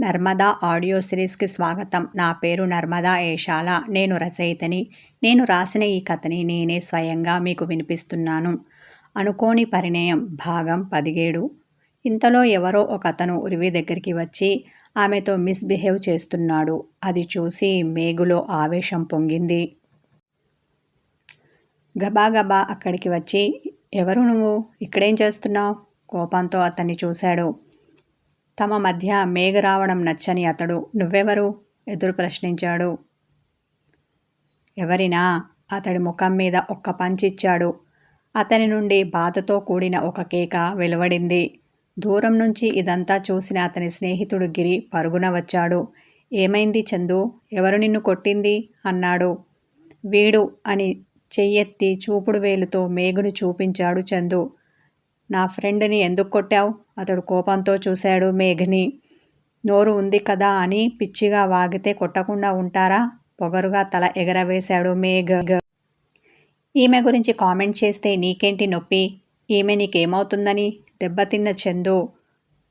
Narmada audio సిరీస్కి స్వాగతం. నా పేరు నర్మదా ఏషాల. నేను రచయితని. నేను రాసిన ఈ కథని నేనే స్వయంగా మీకు వినిపిస్తున్నాను. అనుకోని పరిణయం. భాగం పదిహేడు. ఇంతలో ఎవరో ఒక అతను ఉరివి దగ్గరికి వచ్చి ఆమెతో మిస్బిహేవ్ చేస్తున్నాడు. అది చూసి మేగులో ఆవేశం పొంగింది. గబాగబా అక్కడికి వచ్చి ఎవరు నువ్వు? ఇక్కడేం చేస్తున్నావు? కోపంతో అతన్ని చూశాడు. తమ మధ్య మేఘ రావడం నచ్చని అతడు నువ్వెవరు? ఎదురు ప్రశ్నించాడు. ఎవరినా? అతడి ముఖం మీద ఒక్క పంచిచ్చాడు. అతని నుండి బాధతో కూడిన ఒక కేక వెలువడింది. దూరం నుంచి ఇదంతా చూసిన అతని స్నేహితుడు గిరి పరుగున వచ్చాడు. ఏమైంది చందు? ఎవరు నిన్ను కొట్టింది? అన్నాడు. వీడు అని చెయ్యెత్తి చూపుడు వేలుతో మేఘును చూపించాడు చందు. నా ఫ్రెండ్ని ఎందుకు కొట్టావు? అతడు కోపంతో చూశాడు మేఘ్ని. నోరు ఉంది కదా అని పిచ్చిగా వాగితే కొట్టకుండా ఉంటారా? పొగరుగా తల ఎగరవేశాడు మేఘ. ఈమె గురించి కామెంట్ చేస్తే నీకేంటి నొప్పి? ఈమె నీకేమవుతుందని? దెబ్బతిన్న చందు.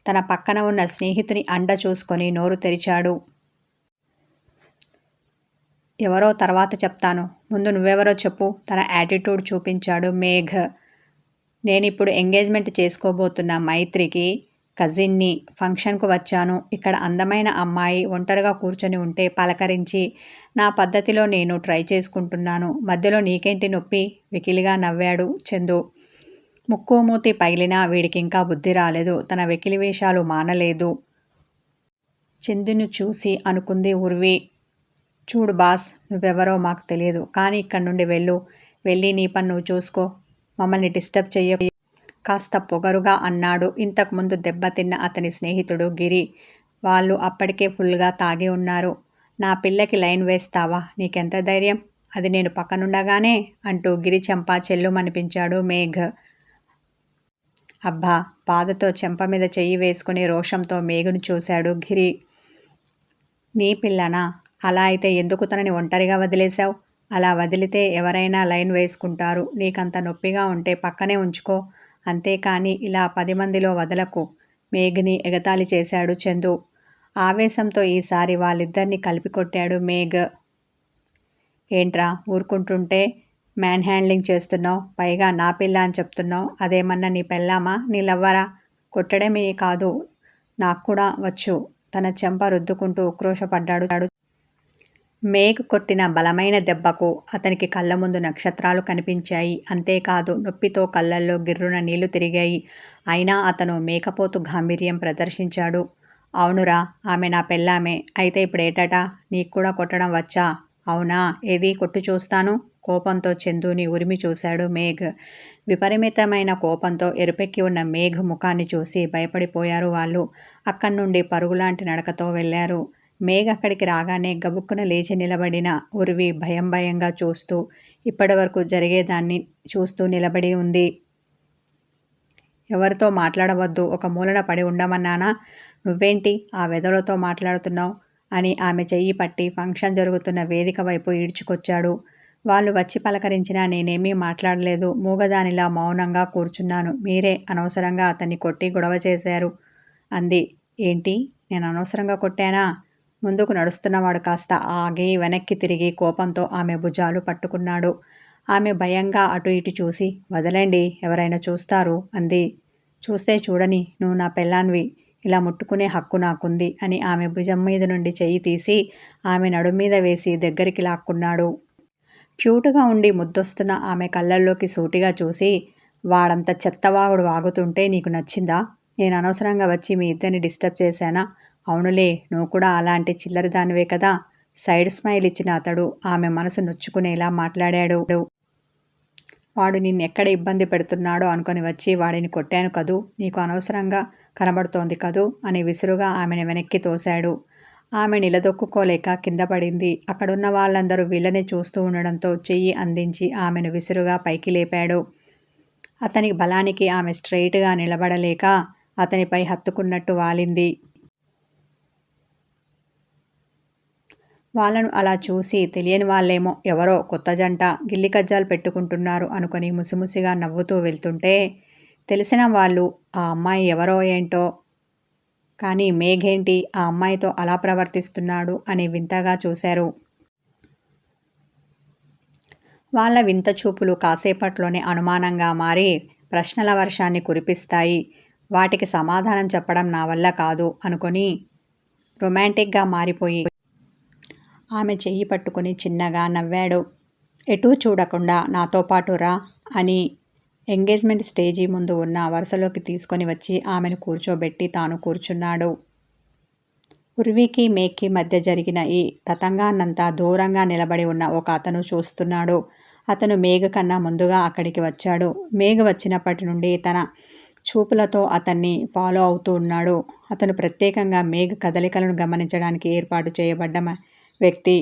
తన పక్కన ఉన్న స్నేహితుని అండ చూసుకొని నోరు తెరిచాడు. ఎవరో తర్వాత చెప్తాను. ముందు నువ్వెవరో చెప్పు తన యాటిట్యూడ్ చూపించాడు మేఘ్. నేను ఇప్పుడు ఎంగేజ్మెంట్ చేసుకోబోతున్న మైత్రికి కజిన్ని ఫంక్షన్కు వచ్చాను. ఇక్కడ అందమైన అమ్మాయి ఒంటరిగా కూర్చొని ఉంటే పలకరించి నా పద్ధతిలో నేను ట్రై చేసుకుంటున్నాను. మధ్యలో నీకేంటి నొప్పి? వెకిలిగా నవ్వాడు చందు. ముక్కు మూతి పగిలినా వీడికి ఇంకా బుద్ధి రాలేదు. తన వెకిలి వేషాలు మానలేదు. చందును చూసి అనుకుంది ఉర్వి. చూడు బాస్ నువ్వెవరో మాకు తెలియదు. కానీ ఇక్కడి నుండి వెళ్ళు. వెళ్ళి నీ పని నువ్వు చూసుకో. మమ్మల్ని డిస్టర్బ్ చెయ్య కాస్త పొగరుగా అన్నాడు. ఇంతకుముందు దెబ్బతిన్న అతని స్నేహితుడు గిరి. వాళ్ళు అప్పటికే ఫుల్గా తాగి ఉన్నారు. నా పిల్లకి లైన్ వేస్తావా? నీకెంత ధైర్యం? అది నేను పక్కనుండగానే అంటూ గిరి చెంప చెల్లుమనిపించాడు మేఘ్. అబ్బా! బాధతో చెంప మీద చెయ్యి వేసుకుని రోషంతో మేఘును చూశాడు గిరి. నీ పిల్లనా? అలా అయితే ఎందుకు తనని ఒంటరిగా వదిలేశావు? అలా వదిలితే ఎవరైనా లైన్ వేసుకుంటారు. నీకంత నొప్పిగా ఉంటే పక్కనే ఉంచుకో. అంతేకాని ఇలా పది మందిలో వదలకు. మేఘ్ని ఎగతాళి చేశాడు చందు. ఆవేశంతో ఈసారి వాళ్ళిద్దరిని కలిపి కొట్టాడు మేఘ్. ఏంట్రా ఊరుకుంటుంటే మ్యాన్ హ్యాండ్లింగ్ చేస్తున్నావు? పైగా నా పిల్ల అని చెప్తున్నావు. అదేమన్నా నీ పెళ్ళామా? నీ లవ్వరా? కొట్టడమే కాదు. నాకు కూడా వచ్చు. తన చెంప రుద్దుకుంటూ ఉక్రోషపడ్డాడు మేఘ్ కొట్టిన బలమైన దెబ్బకు అతనికి కళ్ళ ముందు నక్షత్రాలు కనిపించాయి. అంతేకాదు నొప్పితో కళ్ళల్లో గిర్రున నీళ్ళు తిరిగాయి. అయినా అతను మేకపోతు గాంభీర్యం ప్రదర్శించాడు. అవునురా ఆమె నా పెళ్ళామే. అయితే ఇప్పుడు ఏటటా? నీకు కూడా కొట్టడం వచ్చా? అవునా? ఏది? కొట్టు చూస్తాను? కోపంతో చందుని ఉరిమి చూశాడు మేఘ్. విపరీతమైన కోపంతో ఎరుపెక్కి ఉన్న మేఘ్ ముఖాన్ని చూసి భయపడిపోయారు వాళ్ళు. అక్కడి నుండి పరుగులాంటి నడకతో వెళ్ళారు. మేఘ అక్కడికి రాగానే గబుక్కున లేచి నిలబడిన ఉరివి భయం భయంగా చూస్తూ ఇప్పటివరకు జరిగేదాన్ని చూస్తూ నిలబడి ఉంది. ఎవరితో మాట్లాడవద్దు ఒక మూలన పడి ఉండమన్నానా? నువ్వేంటి ఆ వెదలతో మాట్లాడుతున్నావు? అని ఆమె చెయ్యి పట్టి ఫంక్షన్ జరుగుతున్న వేదిక వైపు ఈడ్చుకొచ్చాడు. వాళ్ళు వచ్చి పలకరించినా నేనేమీ మాట్లాడలేదు. మూగదానిలా మౌనంగా కూర్చున్నాను. మీరే అనవసరంగా అతన్ని కొట్టి గొడవ చేశారు. అంది. ఏంటి? నేను అనవసరంగా కొట్టానా? ముందుకు నడుస్తున్నవాడు కాస్త ఆగి వెనక్కి తిరిగి కోపంతో ఆమె భుజాలు పట్టుకున్నాడు. ఆమె భయంగా అటు ఇటు చూసి వదలండి ఎవరైనా చూస్తారు? అంది. చూస్తే చూడని నువ్వు నా పెళ్ళాన్వి. ఇలా ముట్టుకునే హక్కు నాకుంది అని ఆమె భుజం మీద నుండి చెయ్యి తీసి ఆమె నడుం మీద వేసి దగ్గరికి లాక్కున్నాడు. క్యూట్గా ఉండి ముద్దొస్తున్న ఆమె కళ్ళల్లోకి సూటిగా చూసి వాడంత చెత్తవాగుడు వాగుతుంటే నీకు నచ్చిందా? నేను అనవసరంగా వచ్చి మీ ఇద్దరిని డిస్టర్బ్ చేశానా? అవునులే నువ్వు కూడా అలాంటి చిల్లర దానివే కదా? సైడ్ స్మైల్ ఇచ్చిన అతడు ఆమె మనసు నొచ్చుకునేలా మాట్లాడాడు. వాడు నిన్నెక్కడ ఇబ్బంది పెడుతున్నాడో అనుకొని వచ్చి వాడిని కొట్టాను కదూ నీకు అనవసరంగా కనబడుతోంది కదూ అని విసురుగా ఆమెను వెనక్కి తోశాడు. ఆమె నిలదొక్కుకోలేక కింద పడింది. అక్కడున్న వాళ్ళందరూ వీళ్ళని చూస్తూ ఉండడంతో చెయ్యి అందించి ఆమెను విసురుగా పైకి లేపాడు. అతని బలానికి ఆమె స్ట్రెయిట్గా నిలబడలేక అతనిపై హత్తుకున్నట్టు వాలింది. వాళ్ళను అలా చూసి తెలియని వాళ్ళేమో ఎవరో కొత్త జంట గిల్లి కజ్జాలు పెట్టుకుంటున్నారు అనుకొని ముసిముసిగా నవ్వుతూ వెళ్తుంటే తెలిసిన వాళ్ళు ఆ అమ్మాయి ఎవరో ఏంటో? కానీ మేఘేంటి ఆ అమ్మాయితో అలా ప్రవర్తిస్తున్నాడు? అని వింతగా చూశారు. వాళ్ళ వింత చూపులు కాసేపట్లోనే అనుమానంగా మారి ప్రశ్నల వర్షాన్ని కురిపిస్తాయి. వాటికి సమాధానం చెప్పడం నా వల్ల కాదు అనుకొని రొమాంటిక్గా మారిపోయి ఆమె చెయ్యి పట్టుకొని చిన్నగా నవ్వాడు. ఎటూ చూడకుండా నాతో పాటు రా అని ఎంగేజ్మెంట్ స్టేజీ ముందు ఉన్న వరుసలోకి తీసుకొని వచ్చి ఆమెను కూర్చోబెట్టి తాను కూర్చున్నాడు. ఉర్వికి మేక్కి మధ్య జరిగిన ఈ తతంగాన్నంతా దూరంగా నిలబడి ఉన్న ఒక అతను చూస్తున్నాడు. అతను మేఘ కన్నా ముందుగా అక్కడికి వచ్చాడు. మేఘ వచ్చినప్పటి నుండి తన చూపులతో అతన్ని ఫాలో అవుతూ ఉన్నాడు. అతను ప్రత్యేకంగా మేఘ కదలికలను గమనించడానికి ఏర్పాటు చేయబడ్డ వ్యక్తి.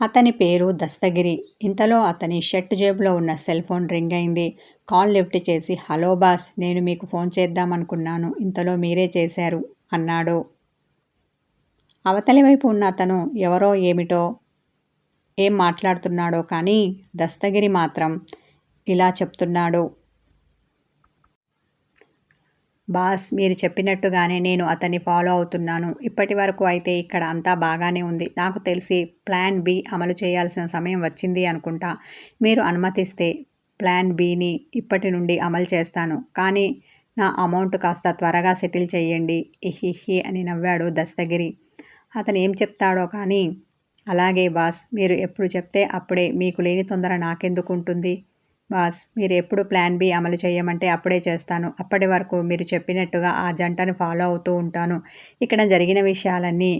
అతని పేరు దస్తగిరి. ఇంతలో అతని షర్ట్ జేబులో ఉన్న సెల్ ఫోన్ రింగ్ అయింది. కాల్ లిఫ్ట్ చేసి హలో బాస్ నేను మీకు ఫోన్ చేద్దామనుకున్నాను ఇంతలో మీరే చేశారు అన్నాడు. అవతలి వైపు ఉన్న అతను ఎవరో ఏమిటో ఏం మాట్లాడుతున్నాడో కానీ దస్తగిరి మాత్రం ఇలా చెప్తున్నాడు. బాస్ మీరు చెప్పినట్టుగానే నేను అతన్ని ఫాలో అవుతున్నాను. ఇప్పటి వరకు అయితే ఇక్కడ అంతా బాగానే ఉంది. నాకు తెలిసి ప్లాన్ బి అమలు చేయాల్సిన సమయం వచ్చింది అనుకుంటా. మీరు అనుమతిస్తే ప్లాన్ బిని ఇప్పటి నుండి అమలు చేస్తాను. కానీ నా అమౌంట్ కాస్త త్వరగా సెటిల్ చేయండి. ఇహిహి అని నవ్వాడు దస్తగిరి. అతను ఏం చెప్తాడో కానీ అలాగే బాస్ మీరు ఎప్పుడు చెప్తే అప్పుడే మీకు లేని తొందర నాకెందుకు ఉంటుంది? బాస్ మీరు ఎప్పుడు ప్లాన్ బి అమలు చేయమంటే అప్పుడే చేస్తాను. అప్పటి వరకు మీరు చెప్పినట్టుగా ఆ జంటను ఫాలో అవుతూ ఉంటాను. ఇక్కడ జరిగిన విషయాలన్నీ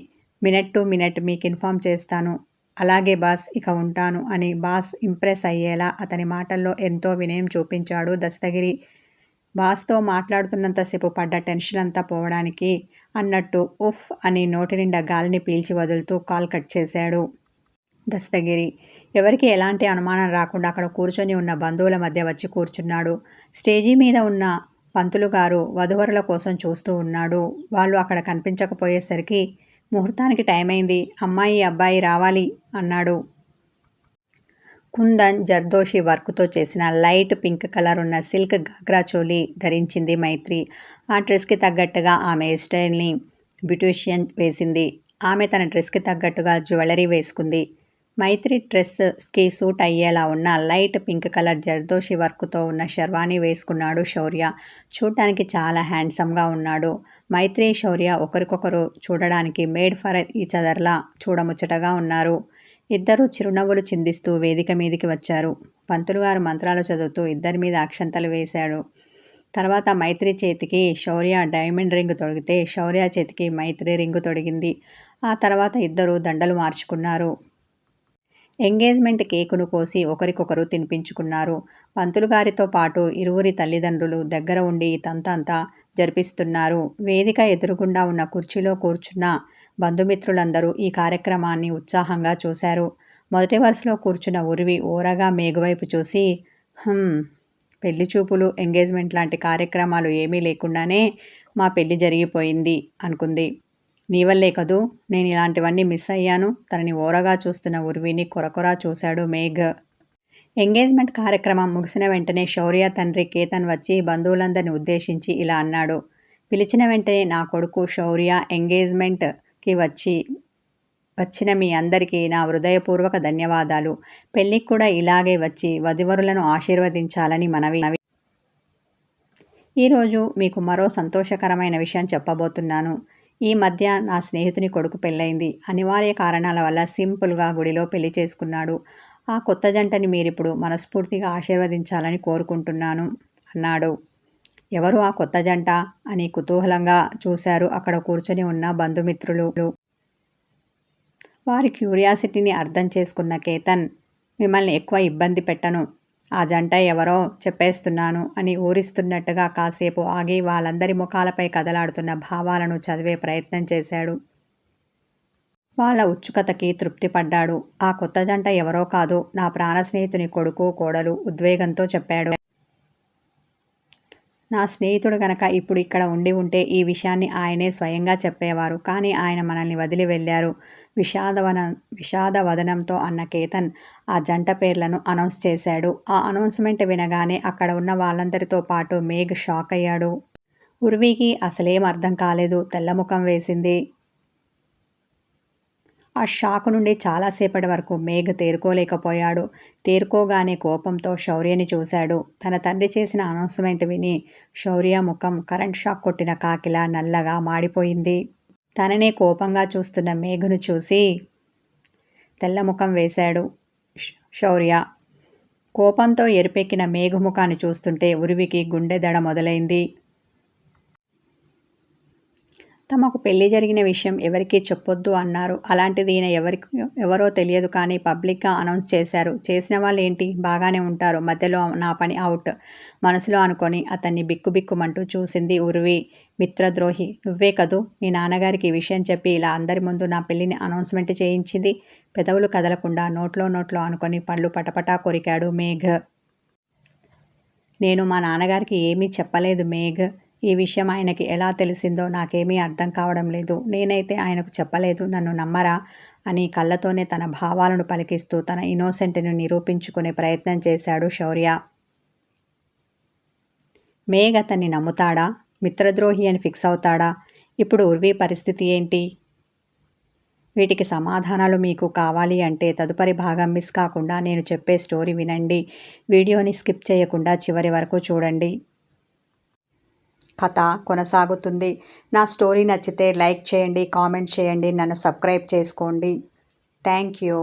మినిట్ టు మినిట్ మీకు ఇన్ఫామ్ చేస్తాను. అలాగే బాస్ ఇక ఉంటాను అని బాస్ ఇంప్రెస్ అయ్యేలా అతని మాటల్లో ఎంతో వినయం చూపించాడు దస్తగిరి. బాస్తో మాట్లాడుతున్నంతసేపు పడ్డ టెన్షన్ అంతా పోవడానికి అన్నట్టు ఉఫ్ అని నోటి నిండా గాలిని పీల్చి వదులుతూ కాల్ కట్ చేశాడు దస్తగిరి. ఎవరికి ఎలాంటి అనుమానం రాకుండా అక్కడ కూర్చొని ఉన్న బంధువుల మధ్య వచ్చి కూర్చున్నాడు. స్టేజీ మీద ఉన్న పంతులు గారు వధువరుల కోసం చూస్తూ ఉన్నాడు. వాళ్ళు అక్కడ కనిపించకపోయేసరికి ముహూర్తానికి టైం అయింది. అమ్మాయి అబ్బాయి రావాలి అన్నాడు. కుందన్ జర్దోషి వర్క్తో చేసిన లైట్ పింక్ కలర్ ఉన్న సిల్క్ గాగ్రా చోలీ ధరించింది మైత్రి. ఆ డ్రెస్కి తగ్గట్టుగా ఆమె స్టైల్ని బ్యూటిషియన్ వేసింది. ఆమె తన డ్రెస్కి తగ్గట్టుగా జ్యువెలరీ వేసుకుంది. మైత్రి డ్రెస్కి సూట్ అయ్యేలా ఉన్న లైట్ పింక్ కలర్ జర్దోషి వర్క్తో ఉన్న షర్వాణి వేసుకున్నాడు శౌర్య. చూడటానికి చాలా హ్యాండ్సమ్గా ఉన్నాడు. మైత్రి శౌర్య ఒకరికొకరు చూడడానికి మేడ్ ఫర్ ఈచ్ అదర్లా చూడముచ్చటగా ఉన్నారు. ఇద్దరు చిరునవ్వులు చిందిస్తూ వేదిక మీదికి వచ్చారు. పంతులు గారు మంత్రాలు చదువుతూ ఇద్దరి మీద అక్షంతలు వేశాడు. తర్వాత మైత్రి చేతికి శౌర్య డైమండ్ రింగ్ తొడిగితే శౌర్య చేతికి మైత్రి రింగు తొడిగింది. ఆ తర్వాత ఇద్దరు దండలు మార్చుకున్నారు. ఎంగేజ్మెంట్ కేకును కోసి ఒకరికొకరు తినిపించుకున్నారు. పంతులు గారితో పాటు ఇరువురి తల్లిదండ్రులు దగ్గర ఉండి తంతంతా జరిపిస్తున్నారు. వేదిక ఎదురుగుండా ఉన్న కుర్చీలో కూర్చున్న బంధుమిత్రులందరూ ఈ కార్యక్రమాన్ని ఉత్సాహంగా చూశారు. మొదటి వరుసలో కూర్చున్న ఉరివి ఓరగా మేగువైపు చూసి పెళ్ళి చూపులు ఎంగేజ్మెంట్ లాంటి కార్యక్రమాలు ఏమీ లేకుండానే మా పెళ్ళి జరిగిపోయింది అనుకుంది. నీ వల్లే కదూ నేను ఇలాంటివన్నీ మిస్ అయ్యాను. తనని ఓరగా చూస్తున్న ఉర్విని కొరకొరా చూశాడు మేఘ్. ఎంగేజ్మెంట్ కార్యక్రమం ముగిసిన వెంటనే శౌర్య తండ్రి కేతన్ వచ్చి బంధువులందరిని ఉద్దేశించి ఇలా అన్నాడు. పిలిచిన వెంటనే నా కొడుకు శౌర్య ఎంగేజ్మెంట్కి వచ్చి వచ్చిన మీ అందరికీ నా హృదయపూర్వక ధన్యవాదాలు. పెళ్ళికి కూడా ఇలాగే వచ్చి వధువరులను ఆశీర్వదించాలని మనవి. ఈరోజు మీకు మరో సంతోషకరమైన విషయం చెప్పబోతున్నాను. ఈ మధ్య నా స్నేహితుని కొడుకు పెళ్ళైంది అనివార్య కారణాల వల్ల సింపుల్గా గుడిలో పెళ్ళి చేసుకున్నాడు. ఆ కొత్త జంటని మీరిప్పుడు మనస్ఫూర్తిగా ఆశీర్వదించాలని కోరుకుంటున్నాను అన్నాడు. ఎవరు ఆ కొత్త జంట అని కుతూహలంగా చూశారు అక్కడ కూర్చొని ఉన్న బంధుమిత్రులు. వారి క్యూరియాసిటీని అర్థం చేసుకున్న కేతన్ మిమ్మల్ని ఎక్కువ ఇబ్బంది పెట్టను. ఆ జంట ఎవరో చెప్పేస్తున్నాను అని ఊరిస్తున్నట్టుగా కాసేపు ఆగి వాళ్ళందరి ముఖాలపై కదలాడుతున్న భావాలను చదివే ప్రయత్నం చేశాడు. వాళ్ళ ఉత్సుకతకి తృప్తిపడ్డాడు. ఆ కొత్త జంట ఎవరో కాదు నా ప్రాణ స్నేహితుని కొడుకు కోడలు ఉద్వేగంతో చెప్పాడు. నా స్నేహితుడు గనక ఇప్పుడు ఇక్కడ ఉండి ఉంటే ఈ విషయాన్ని ఆయనే స్వయంగా చెప్పేవారు. కానీ ఆయన మనల్ని వదిలి వెళ్ళారు. విషాదవన విషాదవదనంతో అన్న కేతన్ ఆ జంట పేర్లను అనౌన్స్ చేశాడు. ఆ అనౌన్స్మెంట్ వినగానే అక్కడ ఉన్న వాళ్ళందరితో పాటు మేఘ్ షాక్ అయ్యాడు. ఉర్వీకి అసలేం అర్థం కాలేదు. తెల్లముఖం వేసింది. ఆ షాక్ నుండి చాలాసేపటి వరకు మేఘ తేరుకోలేకపోయాడు. తేరుకోగానే కోపంతో శౌర్యని చూశాడు. తన తండ్రి చేసిన అనౌన్స్మెంట్ విని శౌర్య ముఖం కరెంట్ షాక్ కొట్టిన కాకిలా నల్లగా మాడిపోయింది. తననే కోపంగా చూస్తున్న మేఘను చూసి తెల్లముఖం వేశాడు శౌర్య. కోపంతో ఎరిపెక్కిన మేఘముఖాన్ని చూస్తుంటే ఉరివికి గుండె దడ మొదలైంది. తమకు పెళ్ళి జరిగిన విషయం ఎవరికీ చెప్పొద్దు అన్నారు. అలాంటిది ఈయన ఎవరికి ఎవరో తెలియదు కానీ పబ్లిక్గా అనౌన్స్ చేశారు. చేసిన వాళ్ళు ఏంటి? బాగానే ఉంటారు. మధ్యలో నా పని అవుట్. మనసులో అనుకొని అతన్ని బిక్కుబిక్కుమంటూ చూసింది ఉర్వి. మిత్రద్రోహి నువ్వే కదూ? మీ నాన్నగారికి ఈ విషయం చెప్పి ఇలా అందరి ముందు నా పెళ్ళిని అనౌన్స్మెంట్ చేయించింది? పెదవులు కదలకుండా నోట్లో నోట్లో అనుకొని పళ్ళు పటపటా కొరికాడు మేఘ్. నేను మా నాన్నగారికి ఏమీ చెప్పలేదు మేఘ్. ఈ విషయం ఆయనకి ఎలా తెలిసిందో నాకేమీ అర్థం కావడం లేదు. నేనైతే ఆయనకు చెప్పలేదు నన్ను నమ్మరా అని కళ్ళతోనే తన భావాలను పలికిస్తూ తన ఇన్నోసెంట్ను నిరూపించుకునే ప్రయత్నం చేశాడు శౌర్య. మేఘ అతన్ని నమ్ముతాడా? మిత్రద్రోహి అని ఫిక్స్ అవుతాడా? ఇప్పుడు ఉర్వీ పరిస్థితి ఏంటి? వీటికి సమాధానాలు మీకు కావాలి అంటే తదుపరి భాగం మిస్ కాకుండా నేను చెప్పే స్టోరీ వినండి. వీడియోని స్కిప్ చేయకుండా చివరి వరకు చూడండి. కథ కొనసాగుతుంది. నా స్టోరీ నచ్చితే లైక్ చేయండి కామెంట్ చేయండి నన్ను సబ్స్క్రైబ్ చేసుకోండి. Thank you.